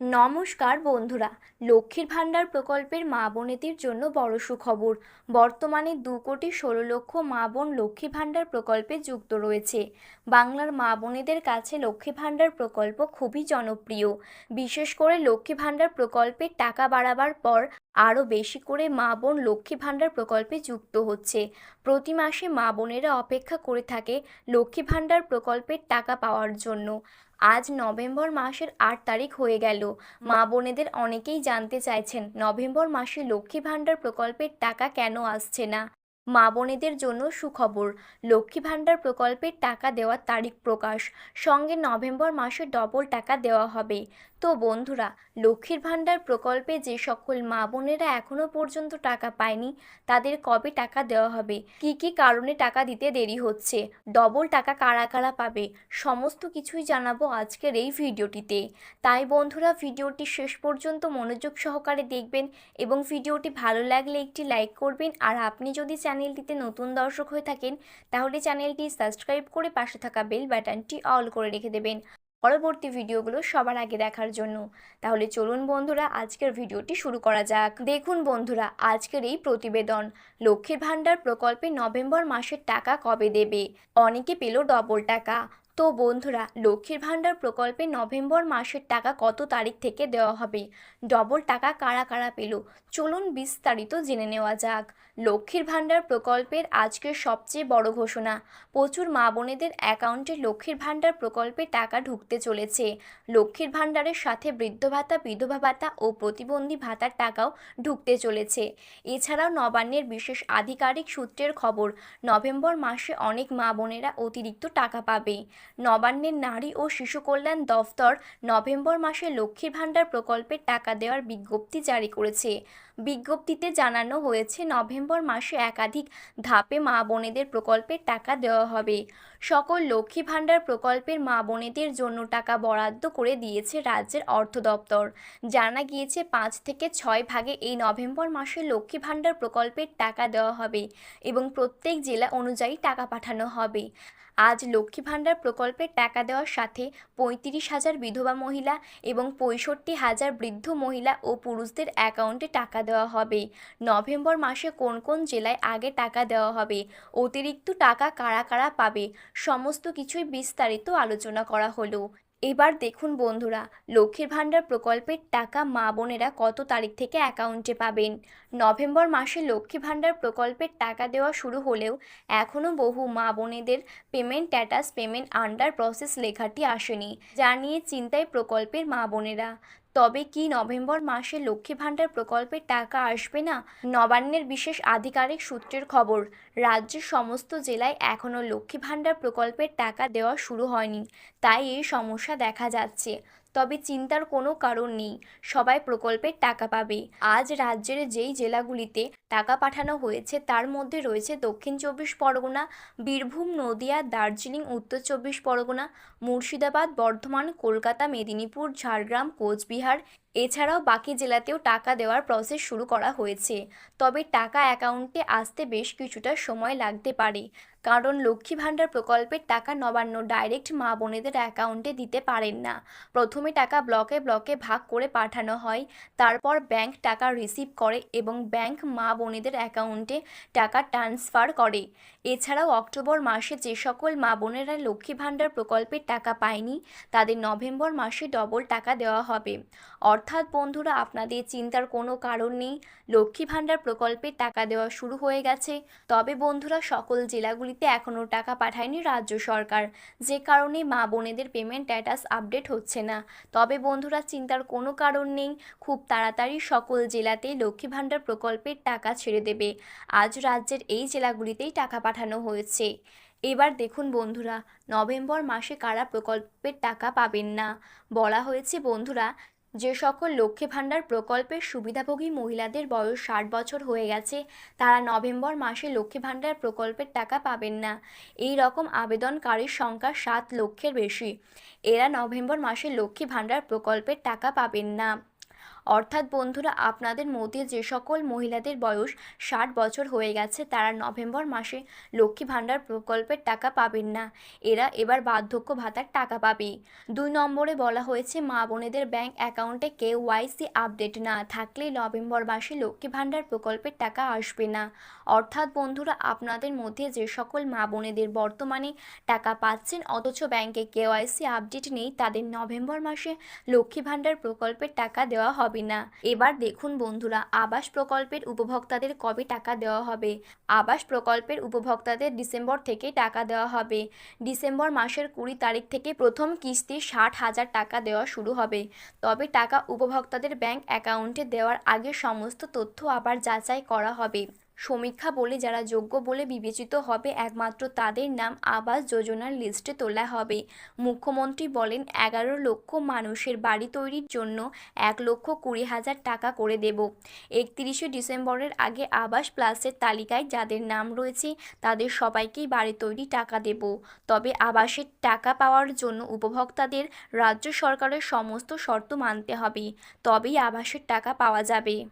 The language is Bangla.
নমস্কার বন্ধুরা, লক্ষ্মীর ভাণ্ডার প্রকল্পের মা বোনেদের জন্য বড় সুখবর। বর্তমানে দু কোটি ষোলো লক্ষ মা বোন লক্ষ্মী ভাণ্ডার প্রকল্পে যুক্ত রয়েছে। বাংলার মা বোনেদের কাছে লক্ষ্মী ভাণ্ডার প্রকল্প খুবই জনপ্রিয়। বিশেষ করে লক্ষ্মী ভাণ্ডার প্রকল্পের টাকা বাড়াবার পর আরও বেশি করে মা বোন লক্ষ্মী ভাণ্ডার প্রকল্পে যুক্ত হচ্ছে। প্রতি মাসে মা বোনেরা অপেক্ষা করে থাকে লক্ষ্মী ভাণ্ডার প্রকল্পের টাকা পাওয়ার জন্য। আজ নভেম্বর মাসের আট তারিখ হয়ে গেল। মা বোনেদের অনেকেই জানতে চাইছেন, নভেম্বর মাসে লক্ষ্মী ভাণ্ডার প্রকল্পের টাকা কেন আসছে না? মা বোনেদের জন্য সুখবর, লক্ষ্মী ভাণ্ডার প্রকল্পের টাকা দেওয়ার তারিখ প্রকাশ। সঙ্গে নভেম্বর মাসে ডবল টাকা দেওয়া হবে। তো বন্ধুরা, লক্ষ্মীর ভাণ্ডার প্রকল্পে যে সকল মা বোনেরা এখনও পর্যন্ত টাকা পায়নি, তাদের কবে টাকা দেওয়া হবে? কি কি কারণে টাকা দিতে দেরি হচ্ছে? ডবল টাকা কারা কারা পাবে? সমস্ত কিছুই জানাব আজকের এই ভিডিওটিতে। তাই বন্ধুরা, ভিডিওটি শেষ পর্যন্ত মনোযোগ সহকারে দেখবেন এবং ভিডিওটি ভালো লাগলে একটি লাইক করবেন। আর আপনি যদি চ্যানেলটিতে নতুন দর্শক হয়ে থাকেন, তাহলে চ্যানেলটি সাবস্ক্রাইব করে পাশে থাকা বেল বাটনটি অল করে রেখে দেবেন। পরবর্তী ভিডিওগুলো সবার আগে দেখার জন্য। তাহলে চলুন বন্ধুরা, আজকের ভিডিওটি শুরু করা যাক। দেখুন বন্ধুরা, আজকের এই প্রতিবেদন লক্ষ্মীর ভাণ্ডার প্রকল্পে নভেম্বর মাসের টাকা কবে দেবে? অনেকে পেল ডবল টাকা। তো বন্ধুরা, লক্ষ্মীর ভাণ্ডার প্রকল্পে নভেম্বর মাসের টাকা কত তারিখ থেকে দেওয়া হবে? ডবল টাকা কারা কারা পেল? চলুন বিস্তারিত জেনে নেওয়া যাক। লক্ষ্মীর ভাণ্ডার প্রকল্পের আজকের সবচেয়ে বড় ঘোষণা। প্রচুর মা বোনেদের অ্যাকাউন্টে লক্ষ্মীর ভাণ্ডার প্রকল্পে টাকা ঢুকতে চলেছে। লক্ষ্মীর ভাণ্ডারের সাথে বৃদ্ধ ভাতা, বিধবা ভাতা ও প্রতিবন্ধী ভাতার টাকাও ঢুকতে চলেছে। এছাড়াও নবান্নের বিশেষ আধিকারিক সূত্রের খবর, নভেম্বর মাসে অনেক মা বোনেরা অতিরিক্ত টাকা পাবে। নবান্নের নারী ও শিশু কল্যাণ দফতর নভেম্বর মাসে লক্ষ্মীর ভাণ্ডার প্রকল্পের টাকা দেওয়ার বিজ্ঞপ্তি জারি করেছে। বিজ্ঞপ্তিতে জানানো হয়েছে, নভেম্বর মাসে একাধিক ধাপে মা বোনেদের প্রকল্পের টাকা দেওয়া হবে। সকল লক্ষ্মী ভাণ্ডার প্রকল্পের মা বোনেদের জন্য টাকা বরাদ্দ করে দিয়েছে রাজ্যের অর্থ দপ্তর। জানা গিয়েছে, পাঁচ থেকে ছয় ভাগে এই নভেম্বর মাসে লক্ষ্মী ভাণ্ডার প্রকল্পের টাকা দেওয়া হবে এবং প্রত্যেক জেলা অনুযায়ী টাকা পাঠানো হবে। আজ লক্ষ্মী ভাণ্ডার প্রকল্পের টাকা দেওয়ার সাথে পঁয়ত্রিশ হাজার বিধবা মহিলা এবং পঁয়ষট্টি হাজার বৃদ্ধ মহিলা ও পুরুষদের অ্যাকাউন্টে টাকা দেওয়া হবে। নভেম্বর মাসে কোন কোন জেলায় আগে টাকা দেওয়া হবে? অতিরিক্ত টাকা কারা কারা পাবে? সমস্ত কিছুই বিস্তারিত আলোচনা করা হলো। এবার দেখুন বন্ধুরা, লক্ষ্মীর ভাণ্ডার প্রকল্পের টাকা মা বোনেরা কত তারিখ থেকে অ্যাকাউন্টে পাবেন? নভেম্বর মাসে লক্ষ্মী ভাণ্ডার প্রকল্পের টাকা দেওয়া শুরু হলেও এখনও বহু মা বোনেদের payment status, payment under process লেখাটি আসেনি, যা নিয়ে চিন্তায় প্রকল্পের মা বোনেরা। তবে কি নভেম্বর মাসে লক্ষ্মী ভাণ্ডার প্রকল্পের টাকা আসবে না? নবান্নের বিশেষ আধিকারিক সূত্রের খবর, রাজ্যের সমস্ত জেলায় এখনও লক্ষ্মী ভাণ্ডার প্রকল্পের টাকা দেওয়া শুরু হয়নি। তাই এই সমস্যা দেখা যাচ্ছে। তবে চিন্তার কোনো কারণ নেই, সবাই প্রকল্পের টাকা পাবে। আজ রাজ্যের যেই জেলাগুলিতে টাকা পাঠানো হয়েছে, তার মধ্যে রয়েছে দক্ষিণ চব্বিশ পরগনা, বীরভূম, নদিয়া, দার্জিলিং, উত্তর চব্বিশ পরগনা, মুর্শিদাবাদ, বর্ধমান, কলকাতা, মেদিনীপুর, ঝাড়গ্রাম, কোচবিহার এছাড়াও বাকি জেলাতেও টাকা দেওয়ার প্রসেস শুরু করা হয়েছে। তবে টাকা অ্যাকাউন্টে আসতে বেশ কিছুটা সময় লাগতে পারে। কারণ লক্ষ্মী ভাণ্ডার প্রকল্পের টাকা নবান্ন ডাইরেক্ট মা বোনেদের অ্যাকাউন্টে দিতে পারেন না। প্রথমে টাকা ব্লকে ব্লকে ভাগ করে পাঠানো হয়, তারপর ব্যাংক টাকা রিসিভ করে এবং ব্যাংক মা বোনেদের অ্যাকাউন্টে টাকা ট্রান্সফার করে। এছাড়াও অক্টোবর মাসে যে সকল মা বোনেরা লক্ষ্মী ভাণ্ডার প্রকল্পের টাকা পায়নি, তাদের নভেম্বর মাসে ডবল টাকা দেওয়া হবে। অর্থাৎ বন্ধুরা, আপনাদের চিন্তার কোনো কারণ নেই। লক্ষ্মী ভাণ্ডার প্রকল্পের টাকা দেওয়া শুরু হয়ে গেছে। তবে বন্ধুরা, সকল জেলাগুলিতে এখনও টাকা পাঠায়নি রাজ্য সরকার। যে কারণে মা বোনেদের পেমেন্ট স্ট্যাটাস আপডেট হচ্ছে না। তবে বন্ধুরা, চিন্তার কোনো কারণ নেই। খুব তাড়াতাড়ি সকল জেলাতেই লক্ষ্মী ভাণ্ডার প্রকল্পের টাকা ছেড়ে দেবে। আজ রাজ্যের এই জেলাগুলিতেই টাকা পাঠানো হয়েছে। এবার দেখুন বন্ধুরা, নভেম্বর মাসে কারা প্রকল্পের টাকা পাবেন না? বলা হয়েছে, বন্ধুরা যে সকল লক্ষ্মী ভাণ্ডার প্রকল্পের সুবিধাভোগী মহিলাদের বয়স ষাট বছর হয়ে গেছে, তারা নভেম্বর মাসে লক্ষ্মী ভাণ্ডার প্রকল্পের টাকা পাবেন না। এই রকম আবেদনকারীর সংখ্যা সাত লক্ষের বেশি। এরা নভেম্বর মাসে লক্ষ্মী ভাণ্ডার প্রকল্পের টাকা পাবেন না। অর্থাৎ বন্ধুরা, আপনাদের মধ্যে যে সকল মহিলাদের বয়স ষাট বছর হয়ে গেছে, তারা নভেম্বর মাসে লক্ষ্মী ভাণ্ডার প্রকল্পের টাকা পাবেন না। এরা এবার বার্ধক্য ভাতার টাকা পাবে। দুই নম্বরে বলা হয়েছে, মা বোনেদের ব্যাংক অ্যাকাউন্টে কে ওয়াইসি আপডেট না থাকলে নভেম্বর মাসে লক্ষ্মী ভাণ্ডার প্রকল্পের টাকা আসবে না। অর্থাৎ বন্ধুরা, আপনাদের মধ্যে যে সকল মা বোনেদের বর্তমানে টাকা পাচ্ছেন, অথচ ব্যাংকে কেওয়াইসি আপডেট নেই, তাদের নভেম্বর মাসে লক্ষ্মী ভাণ্ডার প্রকল্পের টাকা দেওয়া হবে না। এবার দেখুন বন্ধুরা, আবাস প্রকল্পের উপভোক্তাদের কবে টাকা দেওয়া হবে? আবাস প্রকল্পের উপভোক্তাদের ডিসেম্বর থেকে টাকা দেওয়া হবে। ডিসেম্বর মাসের কুড়ি তারিখ থেকে প্রথম কিস্তি ষাট হাজার টাকা দেওয়া শুরু হবে। তবে টাকা উপভোক্তাদের ব্যাংক অ্যাকাউন্টে দেওয়ার আগে সমস্ত তথ্য আবার যাচাই করা হবে। সমীক্ষা বলে যারা যোগ্য বলে বিবেচিত হবে, একমাত্র তাদের নাম আবাস যোজনার লিস্টে তোলা হবে। মুখ্যমন্ত্রী বলেন, এগারো লক্ষ মানুষের বাড়ি তৈরির জন্য এক লক্ষ কুড়ি হাজার টাকা করে দেব। একত্রিশে ডিসেম্বরের আগে আবাস প্লাসের তালিকায় যাদের নাম রয়েছে, তাদের সবাইকেই বাড়ি তৈরি টাকা দেব। তবে আবাসের টাকা পাওয়ার জন্য উপভোক্তাদের রাজ্য সরকারের সমস্ত শর্ত মানতে হবে। তবেই আবাসের টাকা পাওয়া যাবে।